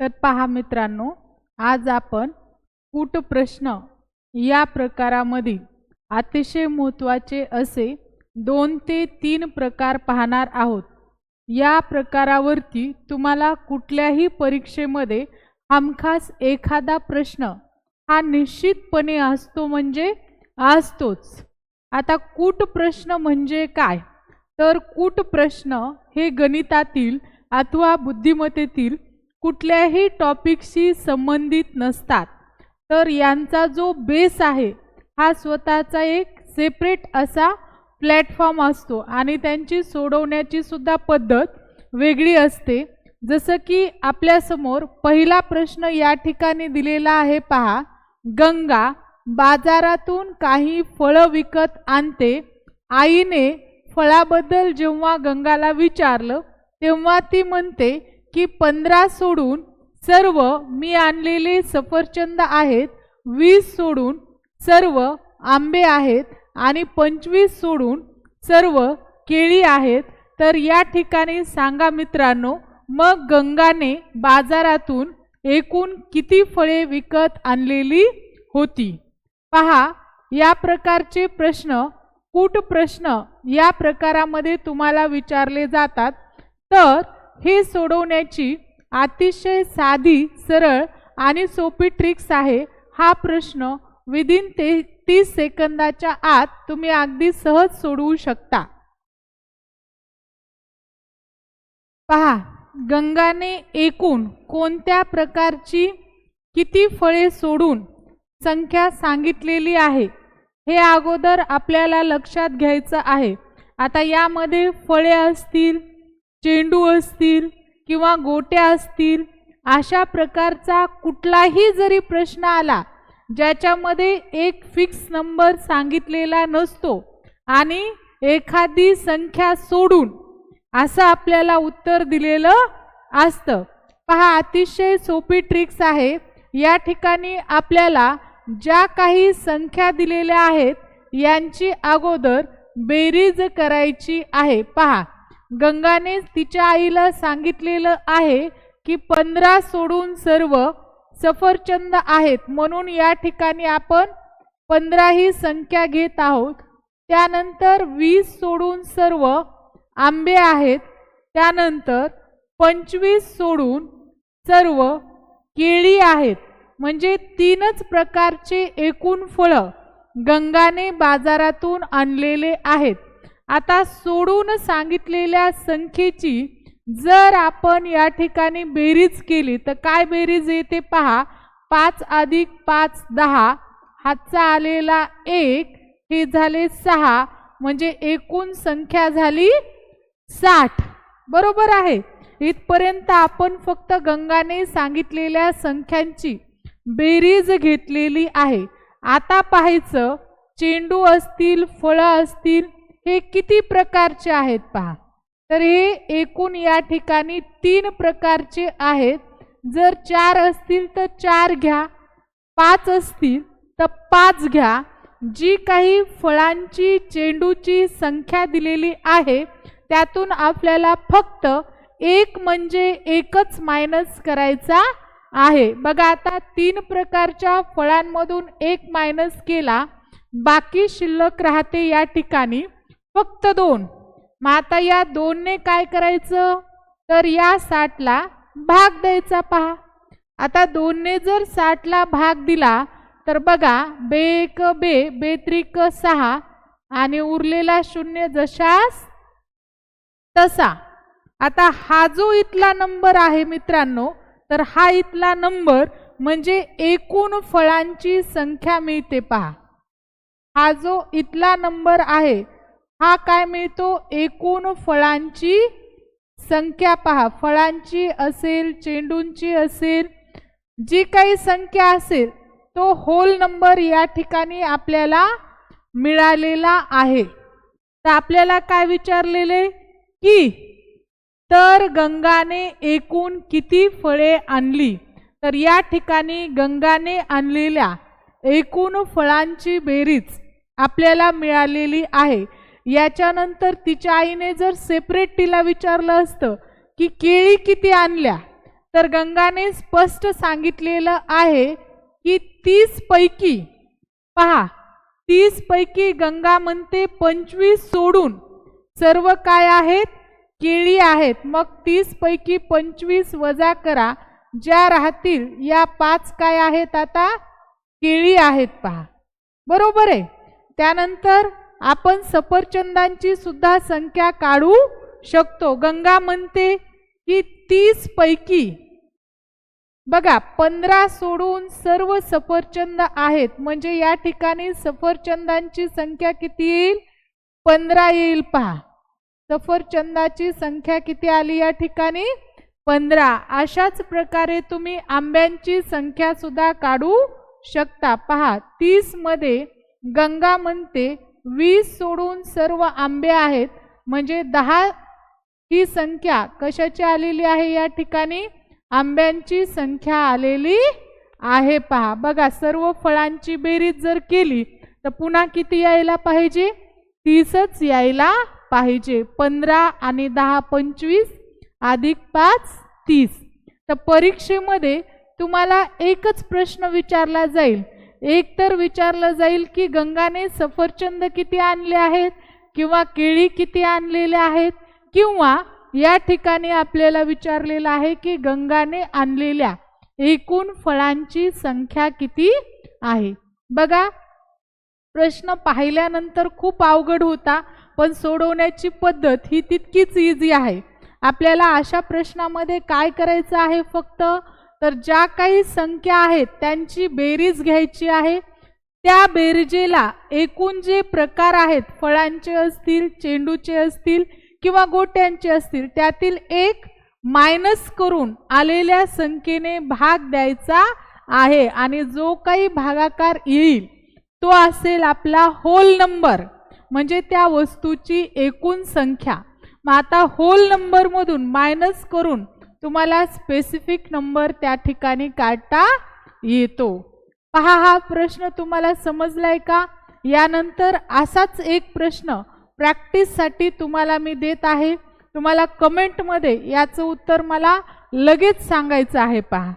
तर पहा मित्रांनो आज आपण कूट प्रश्न या प्रकारामधील अतिशय महत्त्वाचे असे दोन ते तीन प्रकार पाहणार आहोत. या प्रकारावरती तुम्हाला कुठल्याही परीक्षेमध्ये हमखास एखादा प्रश्न हा निश्चितपणे असतो म्हणजे असतोच. आता कूट प्रश्न म्हणजे काय? तर कूट प्रश्न हे गणितातील अथवा बुद्धिमत्तेतील कुठल्याही टॉपिकशी संबंधित नसतात. तर यांचा जो बेस आहे हा स्वतःचा एक सेपरेट असा प्लॅटफॉर्म असतो आणि त्यांची सोडवण्याची सुद्धा पद्धत वेगळी असते. जसं की आपल्यासमोर पहिला प्रश्न या ठिकाणी दिलेला आहे पहा गंगा बाजारातून काही फळं विकत आणते. आईने फळाबद्दल जेव्हा गंगाला विचारलं तेव्हा ती म्हणते की पंधरा सोडून सर्व मी आणलेले सफरचंद आहेत वीस सोडून सर्व आंबे आहेत आणि पंचवीस सोडून सर्व केळी आहेत. तर या ठिकाणी सांगा मित्रांनो मग गंगाने बाजारातून एकूण किती फळे विकत आणलेली होती? पहा या प्रकारचे प्रश्न कूट प्रश्न या प्रकारामध्ये तुम्हाला विचारले जातात. तर हे सोडवण्याची अतिशय साधी सरळ आणि सोपी ट्रिक्स आहे. हा प्रश्न विदिन ते तीस सेकंदाच्या आत तुम्ही अगदी सहज सोडवू शकता. पहा गंगाने एकूण कोणत्या प्रकारची किती फळे सोडून संख्या सांगितलेली आहे? हे अगोदर आपल्याला लक्षात घ्यायचं आहे. आता यामध्ये फळे असतील चेंडू असतील किंवा गोट्या असतील अशा प्रकारचा कुठलाही जरी प्रश्न आला ज्याच्यामध्ये एक फिक्स नंबर सांगितलेला नसतो आणि एखादी संख्या सोडून असं आपल्याला उत्तर दिलेलं असतं. पहा अतिशय सोपी ट्रिक्स आहे. या ठिकाणी आपल्याला ज्या काही संख्या दिलेल्या आहेत यांची अगोदर बेरीज करायची आहे. पहा गंगाने तिच्या आईला सांगितलेलं आहे की पंधरा सोडून सर्व सफरचंद आहेत. म्हणून या ठिकाणी आपण पंधरा ही संख्या घेत आहोत. त्यानंतर वीस सोडून सर्व आंबे आहेत. त्यानंतर पंचवीस सोडून सर्व केळी आहेत. म्हणजे तीनच प्रकारचे एकूण फळं गंगाने बाजारातून आणलेले आहेत. आता सोडून सांगितलेल्या संख्येची जर आपण या ठिकाणी बेरीज केली तर काय बेरीज येते पहा. पाच अधिक पाच दहा. हातचा आलेला एक हे झाले सहा. म्हणजे एकूण संख्या झाली साठ. बरोबर आहे. इथपर्यंत आपण फक्त गंगाने सांगितलेल्या संख्यांची बेरीज घेतलेली आहे. आता पाहायचं चेंडू असतील फळं असतील हे किती प्रकारचे आहेत पहा. तर हे एकूण या ठिकाणी तीन प्रकारचे आहेत. जर चार असतील तर चार घ्या. पाच असतील तर पाच घ्या. जी काही फळांची चेंडूची संख्या दिलेली आहे त्यातून आपल्याला फक्त एक म्हणजे एकच मायनस करायचा आहे. बघा आता तीन प्रकारच्या फळांमधून एक मायनस केला. बाकी शिल्लक राहते या ठिकाणी. फक्त दोन. मग आता या दोनने काय करायचं? तर या साठला भाग द्यायचा पहा. आता दोनने जर साठला भाग दिला तर बघा बे एक बे बेत्रिक सहा आणि उरलेला शून्य जशास तसा. आता हा जो इथला नंबर आहे मित्रांनो तर हा इथला नंबर म्हणजे एकूण फळांची संख्या मिळते पहा. हा जो इथला नंबर आहे हा काय मिळतो? एकूण फळांची संख्या पहा. फळांची असेल चेंडूंची असेल जी काही संख्या असेल तो होल नंबर या ठिकाणी आपल्याला मिळालेला आहे. तर आपल्याला काय विचारलेले? की तर गंगाने एकूण किती फळे आणली? तर या ठिकाणी गंगाने आणलेल्या एकूण फळांची बेरीज आपल्याला मिळालेली आहे. याच्यानंतर तिच्या आईने जर सेपरेट तिला विचारलं असतं की केळी किती आणल्या तर गंगाने स्पष्ट सांगितलेलं आहे की तीस पैकी पहा तीस पैकी गंगा म्हणते पंचवीस सोडून. सर्व काय आहेत? केळी आहेत. मग तीस पैकी पंचवीस वजा करा. ज्या राहतील या पाच काय आहेत आता? केळी आहेत पहा. बरोबर आहे. त्यानंतर आपण सफरचंदांची सुद्धा संख्या काढू शकतो. गंगा म्हणते की तीस पैकी. बघा पंधरा सोडून सर्व सफरचंद आहेत. म्हणजे या ठिकाणी सफरचंदांची संख्या किती येईल? पंधरा येईल पहा. सफरचंदाची संख्या किती आली या ठिकाणी? पंधरा. अशाच प्रकारे तुम्ही आंब्यांची संख्या सुद्धा काढू शकता. पहा तीसमध्ये गंगा म्हणते वीस सोडून सर्व आंबे आहेत. म्हणजे दहा ही संख्या कशाची आलेली आहे या ठिकाणी? आंब्यांची संख्या आलेली आहे. पहा बघा सर्व फळांची बेरीज जर केली तर पुन्हा किती यायला पाहिजे? तीसच यायला पाहिजे. पंधरा आणि दहा पंचवीस अधिक पाच तीस. तर परीक्षेमध्ये तुम्हाला एकच प्रश्न विचारला जाईल. एक तर विचारलं जाईल की गंगाने सफरचंद किती आणले आहेत किंवा केळी किती आणलेले आहेत किंवा या ठिकाणी आपल्याला विचारलेलं आहे की गंगाने आणलेल्या एकूण फळांची संख्या किती आहे? बघा प्रश्न पाहिल्यानंतर खूप अवघड होता पण सोडवण्याची पद्धत ही तितकीच इझी आहे. आपल्याला अशा प्रश्नामध्ये काय करायचं आहे फक्त? तर ज्या काही संख्या आहेत त्यांची बेरीज घ्यायची आहे. त्या बेरजेला एकूण जे प्रकार आहेत फळांचे असतील चेंडूचे असतील किंवा गोट्यांचे असतील त्यातील एक मायनस करून आलेल्या संख्येने भाग द्यायचा आहे आणि जो काही भागाकार येईल तो असेल आपला होल नंबर म्हणजे त्या वस्तूची एकूण संख्या. मग आता होल नंबरमधून मायनस करून तुम्हाला स्पेसिफिक नंबर त्या ठिकाणी काढता येतो. पहा हा प्रश्न तुम्हाला समजलाय का? यानंतर असाच एक प्रश्न प्रॅक्टिससाठी तुम्हाला मी देत आहे. तुम्हाला कमेंटमध्ये याचं उत्तर मला लगेच सांगायचं आहे पहा.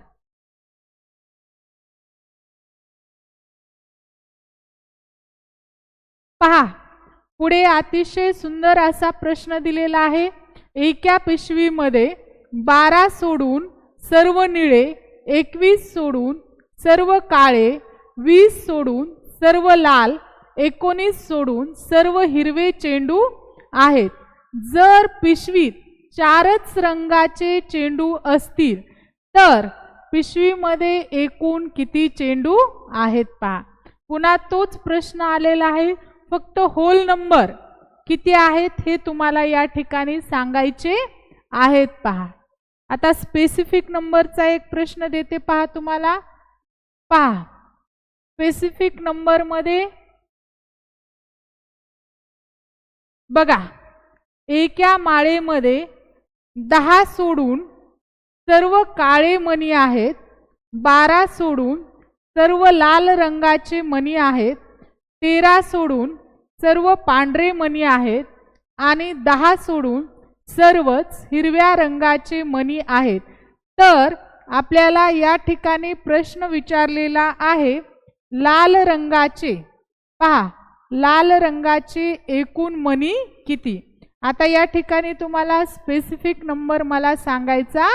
पहा पुढे अतिशय सुंदर असा प्रश्न दिलेला आहे. एका पिशवीमध्ये बारा सोडून सर्व निळे एकवीस सोडून सर्व काळे वीस सोडून सर्व लाल एकोणीस सोडून सर्व हिरवे चेंडू आहेत. जर पिशवीत चारच रंगाचे चेंडू असतील तर पिशवीमध्ये एकूण किती चेंडू आहेत पहा पुन्हा तोच प्रश्न आलेला आहे. फक्त होल नंबर किती आहेत हे तुम्हाला या ठिकाणी सांगायचे आहेत पहा. आता स्पेसिफिक नंबरचा एक प्रश्न देते पहा तुम्हाला. पहा. स्पेसिफिक नंबरमध्ये बघा. एका माळेमध्ये दहा सोडून सर्व काळे मणी आहेत बारा सोडून सर्व लाल रंगाचे मणी आहेत तेरा सोडून सर्व पांढरे मणी आहेत आणि दहा सोडून सर्वच हिरव्या रंगाचे मणी आहेत. तर आपल्याला या ठिकाणी प्रश्न विचारलेला आहे लाल रंगाचे. पहा लाल रंगाचे एकूण मणी किती? आता या ठिकाणी तुम्हाला स्पेसिफिक नंबर मला सांगायचा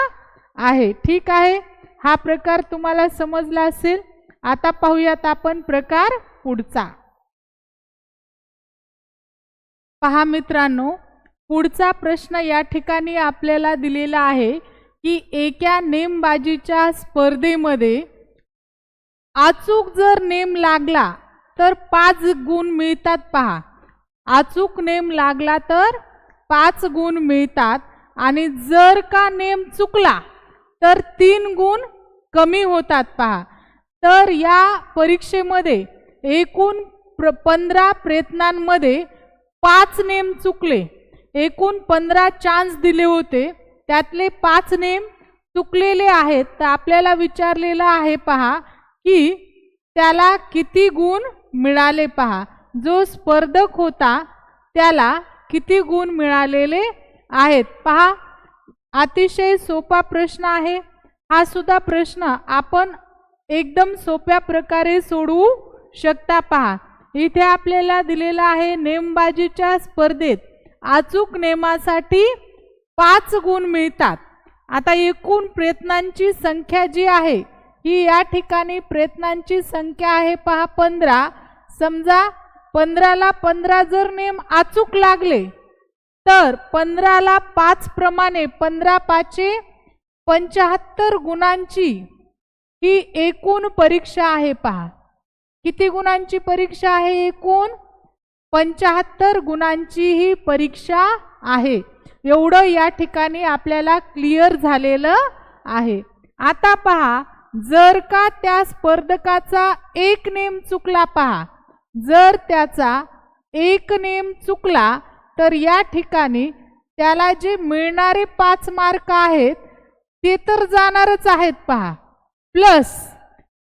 आहे. ठीक आहे? हा प्रकार तुम्हाला समजला असेल. आता पाहूयात आपण प्रकार पुढचा. पहा मित्रांनो पुढचा प्रश्न या ठिकाणी आपल्याला दिलेला आहे की एका नेमबाजीच्या स्पर्धेमध्ये अचूक जर नेम लागला तर पाच गुण मिळतात पहा. अचूक नेम लागला तर पाच गुण मिळतात आणि जर का नेम चुकला तर तीन गुण कमी होतात पहा. तर या परीक्षेमध्ये एकूण प्र पंधरा प्रयत्नांमध्ये पाच नेम चुकले. एकूण पंधरा चान्स दिले होते. त्यातले पाच नेम चुकलेले आहेत. तर आपल्याला विचारलेलं आहे पहा की त्याला किती गुण मिळाले पहा. जो स्पर्धक होता त्याला किती गुण मिळालेले आहेत? पहा अतिशय सोपा प्रश्न आहे. हा सुद्धा प्रश्न आपण एकदम सोप्या प्रकारे सोडवू शकता पहा. इथे आपल्याला दिलेला आहे नेमबाजीच्या स्पर्धेत. अचूक नेमासाठी पाच गुण मिळतात. आता एकूण प्रयत्नांची संख्या जी आहे ही या ठिकाणी प्रयत्नांची संख्या आहे पहा पंधरा. समजा पंधराला पंधरा जर नेम अचूक लागले तर पंधराला पाच प्रमाणे पंधरा पाचे पंचाहत्तर गुणांची ही एकूण परीक्षा आहे पहा. किती गुणांची परीक्षा आहे एकूण? पंचाहत्तर गुणांची ही परीक्षा आहे. एवढं या ठिकाणी आपल्याला क्लिअर झालेलं आहे. आता पहा जर का त्या स्पर्धकाचा एक नेम चुकला पहा. जर त्याचा एक नेम चुकला तर या ठिकाणी त्याला जे मिळणारे पाच मार्क आहेत ते तर जाणारच आहेत पहा. प्लस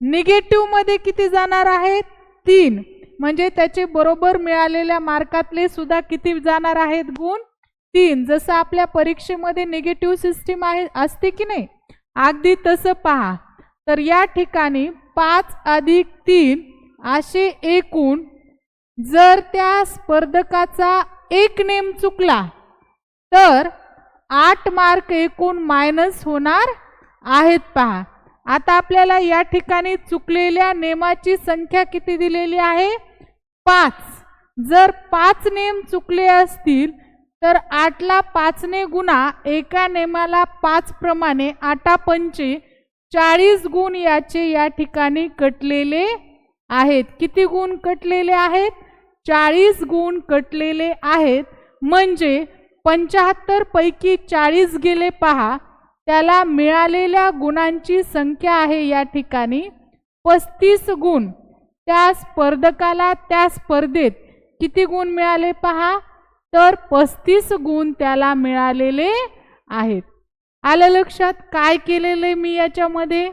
निगेटिव्हमध्ये किती जाणार आहेत? तीन. म्हणजे त्याचे बरोबर मिळालेल्या मार्कातले सुद्धा किती जाणार आहेत गुण? तीन. जसं आपल्या परीक्षेमध्ये निगेटिव्ह सिस्टीम आहे असते की नाही? अगदी तसं पहा. तर या ठिकाणी पाच अधिक तीन असे एकूण जर त्या स्पर्धकाचा एक नेम चुकला तर आठ मार्क एकूण मायनस होणार आहेत पहा. आता आपल्याला या ठिकाणी चुकलेल्या नेमाची संख्या किती दिलेली आहे? पाच. जर पाच नेम चुकले असतील तर आठला पाचने गुणा एका नेमाला पाच प्रमाणे आठा पंचे चाळीस गुण याचे या ठिकाणी कटलेले आहेत. किती गुण कटलेले आहेत? चाळीस गुण कटलेले आहेत. म्हणजे पंच्याहत्तरपैकी चाळीस गेले पहा त्याला मिळालेल्या गुणांची संख्या आहे या ठिकाणी पस्तीस गुण. त्या स्पर्धकाला त्या स्पर्धेत किती गुण मिळाले पहा? तर पस्तीस गुण त्याला मिळालेले आहेत. आलं लक्षात? काय केलेले मी याच्यामध्ये?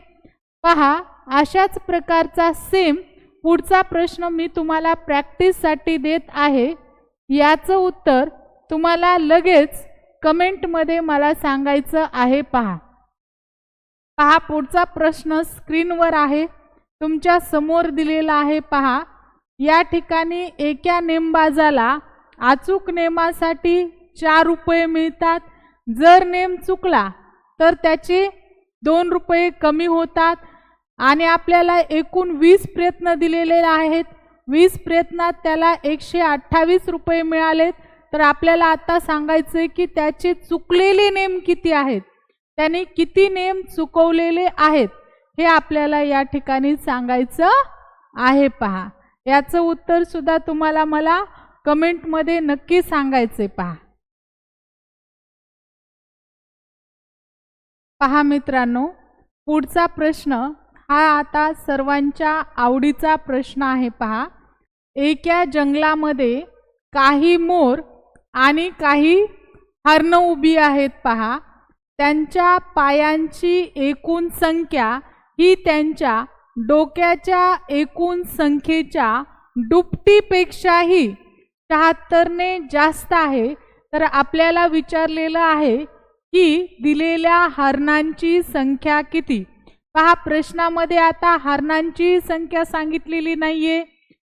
पहा अशाच प्रकारचा सेम पुढचा प्रश्न मी तुम्हाला प्रॅक्टिससाठी देत आहे. याचं उत्तर तुम्हाला लगेच कमेंटमध्ये मला सांगायचं आहे पहा. पहा पुढचा प्रश्न स्क्रीनवर आहे. तुमच्यासमोर दिलेला आहे पहा. या ठिकाणी एका नेमबाजाला अचूक नेमासाठी चार रुपये मिळतात. जर नेम चुकला तर त्याचे दोन रुपये कमी होतात आणि आपल्याला एकूण वीस प्रयत्न दिलेले आहेत. वीस प्रयत्नात त्याला एकशे अठ्ठावीस रुपये मिळालेत. तर आपल्याला आता सांगायचं आहे की त्याचे चुकलेले नेम किती आहेत? त्याने किती नेम चुकवलेले आहेत? हे आपल्याला या ठिकाणी सांगायचं आहे पहा. याचं उत्तर सुद्धा तुम्हाला मला कमेंटमध्ये नक्की सांगायचे पहा. पहा मित्रांनो पुढचा प्रश्न हा आता सर्वांच्या आवडीचा प्रश्न आहे पहा. एका जंगलामध्ये काही मोर आणि काही हरणं उभी आहेत पहा. त्यांच्या पायांची एकूण संख्या ही त्यांच्या डोक्याच्या एकूण संख्येच्या दुपटीपेक्षाही शहात्तरने जास्त आहे. तर आपल्याला विचारलेलं आहे की दिलेल्या हरणांची संख्या किती? पहा प्रश्नामध्ये आता हरणांची संख्या सांगितलेली नाही आहे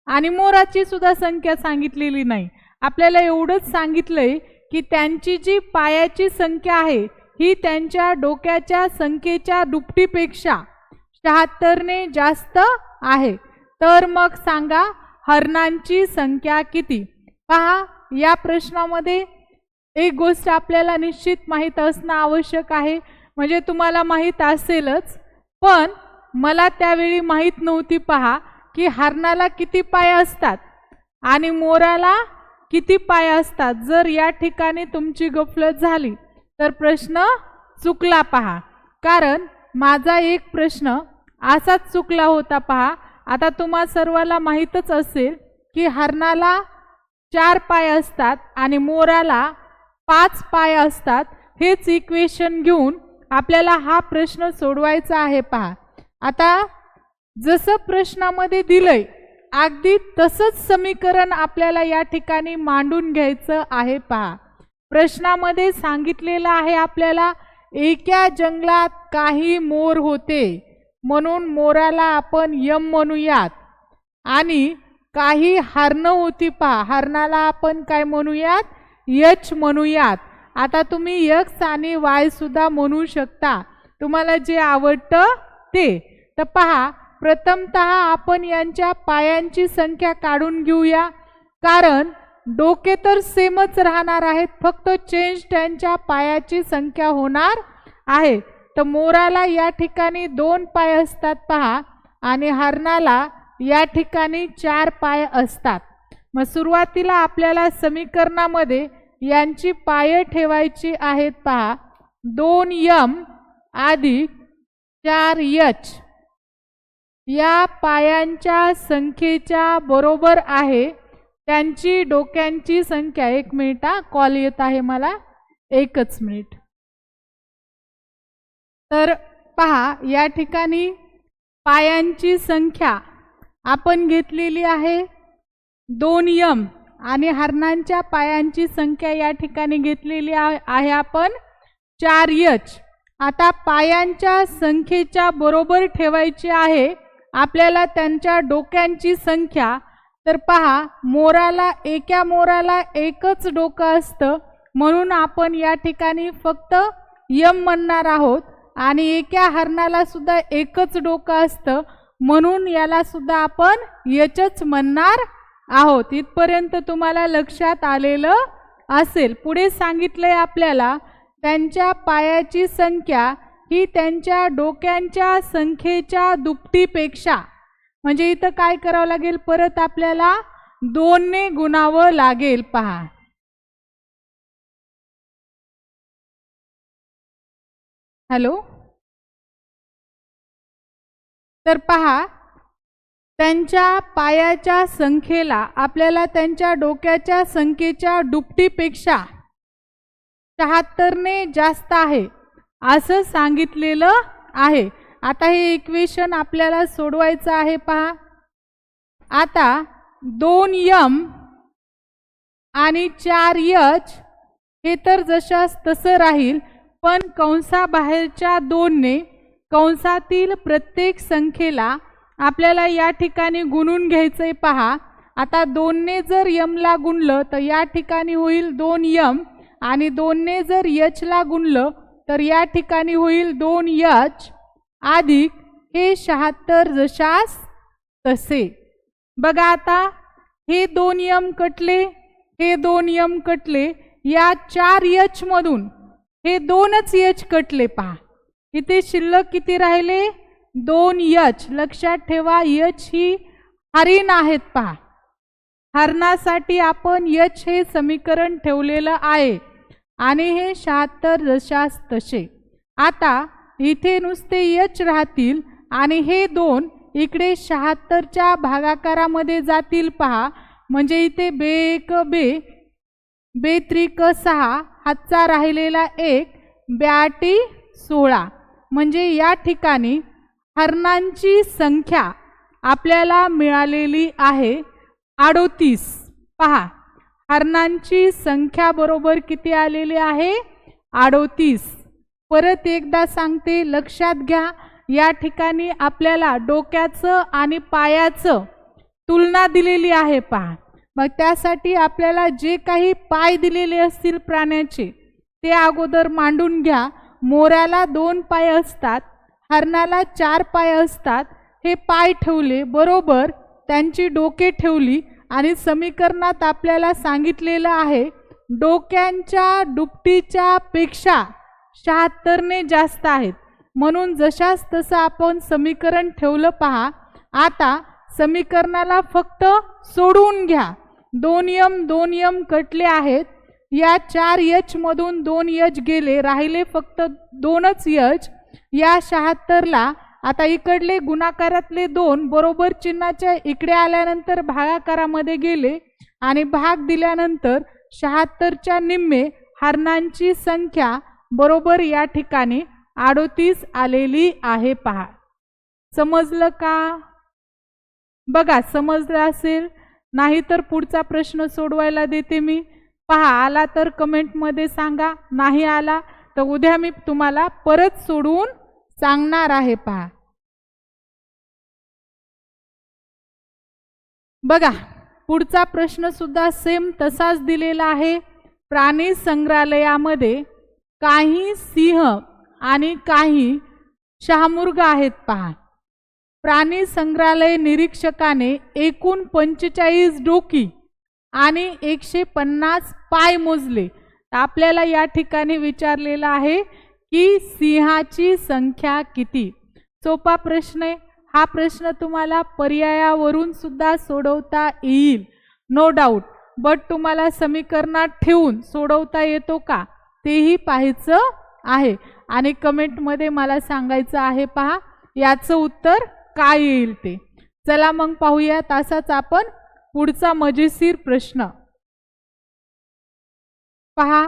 आणि मोराची सुद्धा संख्या सांगितलेली नाही. आपल्याला एवढंच सांगितलंय की त्यांची जी पायाची संख्या आहे ही त्यांच्या डोक्याच्या संख्येच्या दुपटीपेक्षा शहात्तरने जास्त आहे. तर मग सांगा हरणांची संख्या किती? पहा या प्रश्नामध्ये एक गोष्ट आपल्याला निश्चित माहीत असणं आवश्यक आहे. म्हणजे तुम्हाला माहीत असेलच. पण मला त्यावेळी माहीत नव्हती पहा की हरणाला किती पाय असतात आणि मोराला किती पाय असतात. जर या ठिकाणी तुमची गफलत झाली तर प्रश्न चुकला पहा. कारण माझा एक प्रश्न असाच चुकला होता पहा. आता तुम्हा सर्वाला माहीतच असेल की हरणाला चार पाय असतात आणि मोराला पाच पाय असतात. हेच इक्वेशन घेऊन आपल्याला हा प्रश्न सोडवायचा आहे पहा. आता जसं प्रश्नामध्ये दिलंय अगदी तसंच समीकरण आपल्याला या ठिकाणी मांडून घ्यायचं आहे पहा. प्रश्नामध्ये सांगितलेलं आहे आपल्याला एका जंगलात काही मोर होते. म्हणून मोराला आपण यम म्हणूयात. आणि काही हरणं होती पहा हरणाला आपण काय म्हणूयात? यच म्हणूयात. आता तुम्ही यक्स आणि वायसुद्धा म्हणू शकता. तुम्हाला जे आवडतं ते. तर पहा प्रथमत आपण यांच्या पायांची संख्या काढून घेऊया. कारण डोके तर सेमच राहणार आहेत फक्त चेंज त्यांच्या पायाची संख्या होणार आहे. तर मोराला या ठिकाणी दोन पाय असतात पहा आणि हरणाला या ठिकाणी चार पाय असतात. मग सुरुवातीला आपल्याला समीकरणामध्ये यांची पाय ठेवायची आहेत पहा. दोन यम आधी चार यच. या पायांच्या संख्येच्या बरोबर आहे. त्यांची डोक्यांची संख्या एक मिनिट हा. कॉल येत आहे मला. एकच मिनिट. तर पहा या ठिकाणी पायांची संख्या आपण घेतलेली आहे दोन यम आणि हरणांच्या पायांची संख्या या ठिकाणी घेतलेली आहे आहे आपण चार यच. आता पायांच्या संख्येच्या बरोबर ठेवायची आहे. आपल्याला त्यांच्या डोक्यांची संख्या तर पहा मोराला एका मोराला एकच डोकं असतं म्हणून आपण या ठिकाणी फक्त यम म्हणणार आहोत आणि एका हरणाला सुद्धा एकच डोकं असतं म्हणून याला सुद्धा आपण यचच म्हणणार आहोत. इथपर्यंत तुम्हाला लक्षात आलेलं असेल. पुढे सांगितलंय आपल्याला त्यांच्या पायाची संख्या ही त्यांच्या डोक्यांच्या संख्येच्या दुपटीपेक्षा म्हणजे इथं काय करावं लागेल? परत आपल्याला दोनने गुणावं लागेल पहा. हॅलो? तर पहा त्यांच्या पायाच्या संख्येला आपल्याला त्यांच्या डोक्याच्या संख्येच्या दुपटीपेक्षा शहात्तरने जास्त आहे असं सांगितलेलं आहे. आता हे इक्वेशन आपल्याला सोडवायचं आहे पहा. आता दोन यम आणि चार यच हे तर जशास तसं राहील पण कंसाबाहेरच्या दोनने कंसातील प्रत्येक संख्येला आपल्याला या ठिकाणी गुणून घ्यायचं आहे पहा. आता दोनने जर यमला गुणलं तर या ठिकाणी होईल दोन यम आणि दोनने जर यचला गुणलं तर या ठिकाणी होईल दोन यच अधिक हे शहात्तर जशास तसे. बघा आता हे दोन यम कटले हे दोन यम कटले या चार यच मधून हे दोनच यच कटले पहा. इथे शिल्लक किती राहिले? दोन यच. लक्षात ठेवा यच ही हरिण आहेत पहा. हरणासाठी आपण यच हे समीकरण ठेवलेलं आहे आणि हे शहात्तर जशास तसे. आता इथे नुसते यच राहतील आणि हे दोन इकडे शहात्तरच्या भागाकारामध्ये जातील पहा. म्हणजे इथे बे एक बे बे त्रिक सहा हातचा राहिलेला एक ब्याटी सोळा. म्हणजे या ठिकाणी हरणांची संख्या आपल्याला मिळालेली आहे अडोतीस. पहा हरणांची संख्या बरोबर किती आलेली आहे? अडोतीस. परत एकदा सांगते लक्षात घ्या या ठिकाणी आपल्याला डोक्याचं आणि पायाचं तुलना दिलेली आहे पहा. मग त्यासाठी आपल्याला जे काही पाय दिलेले असतील प्राण्याचे ते अगोदर मांडून घ्या. मोऱ्याला दोन पाय असतात हरणाला चार पाय असतात हे पाय ठेवले बरोबर त्यांची डोके ठेवली आणि समीकरणात आपल्याला सांगितलेलं आहे डोक्यांच्या दुपटीच्या पेक्षा शहात्तरने जास्त आहेत. म्हणून जशास तसं आपण समीकरण ठेवलं पहा. आता समीकरणाला फक्त सोडवून घ्या. दोन यम दोन यम कटले आहेत. या चार यचमधून दोन यच गेले राहिले फक्त दोनच यच. या शहात्तरला आता इकडले गुणाकारातले दोन बरोबर चिन्हाच्या इकडे आल्यानंतर भागाकारामध्ये गेले आणि भाग दिल्यानंतर शहात्तरच्या निम्मे हरणांची संख्या बरोबर या ठिकाणी अडोतीस आलेली आहे पहा. समजलं का? बघा समजलं असेल. नाही तर पुढचा प्रश्न सोडवायला देते मी. पहा आला तर कमेंटमध्ये सांगा. नाही आला तर उद्या मी तुम्हाला परत सोडवून सांगणार आहे पहा. बघा पुढचा प्रश्न सुद्धा सेम तसाच दिलेला आहे. प्राणी संग्रहालयामध्ये काही सिंह आणि काही शहामृग आहेत पहा. प्राणी संग्रहालय निरीक्षकाने एकूण पंचेचाळीस डोकी आणि एकशे पन्नास पाय मोजले. आपल्याला या ठिकाणी विचारलेलं आहे की सिंहाची संख्या किती? सोपा प्रश्न आहे. हा प्रश्न तुम्हाला पर्यायावरून सुद्धा सोडवता येईल. नो डाऊट बट तुम्हाला समीकरणात ठेवून सोडवता येतो का? तेही पाहायचं आहे. आणि कमेंटमध्ये मला सांगायचं आहे पहा याचं उत्तर काय येईल ते. चला मग पाहूया तसाच आपण पुढचा मजेशीर प्रश्न. पहा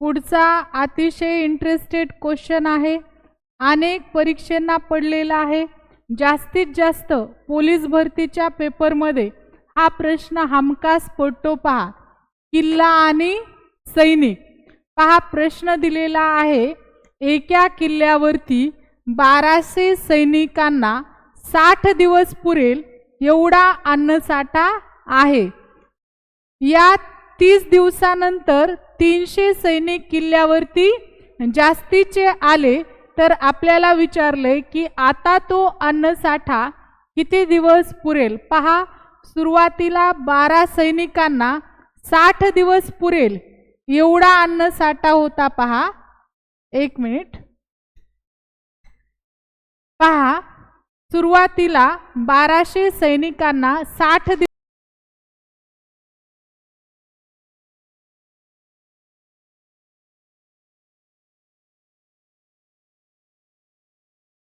पुढचा अतिशय इंटरेस्टेड क्वेश्चन आहे. अनेक परीक्षांना पडलेला आहे. जास्तीत जास्त पोलीस भरतीच्या पेपरमध्ये हा प्रश्न हमखास पडतो पहा. किल्ला आणि सैनिक. पहा प्रश्न दिलेला आहे. एका किल्ल्यावरती बाराशे सैनिकांना साठ दिवस पुरेल एवढा अन्नसाठा आहे. या तीस दिवसानंतर तीनशे सैनिक किल्ल्यावरती जास्तीचे आले तर आपल्याला विचारले की आता तो अन्नसाठा किती दिवस पुरेल? पहा सुरुवातीला बारा सैनिकांना साठ दिवस पुरेल. एवढा अन्नसाठा होता पहा. एक मिनिट. पहा सुरुवातीला बाराशे सैनिकांना साठ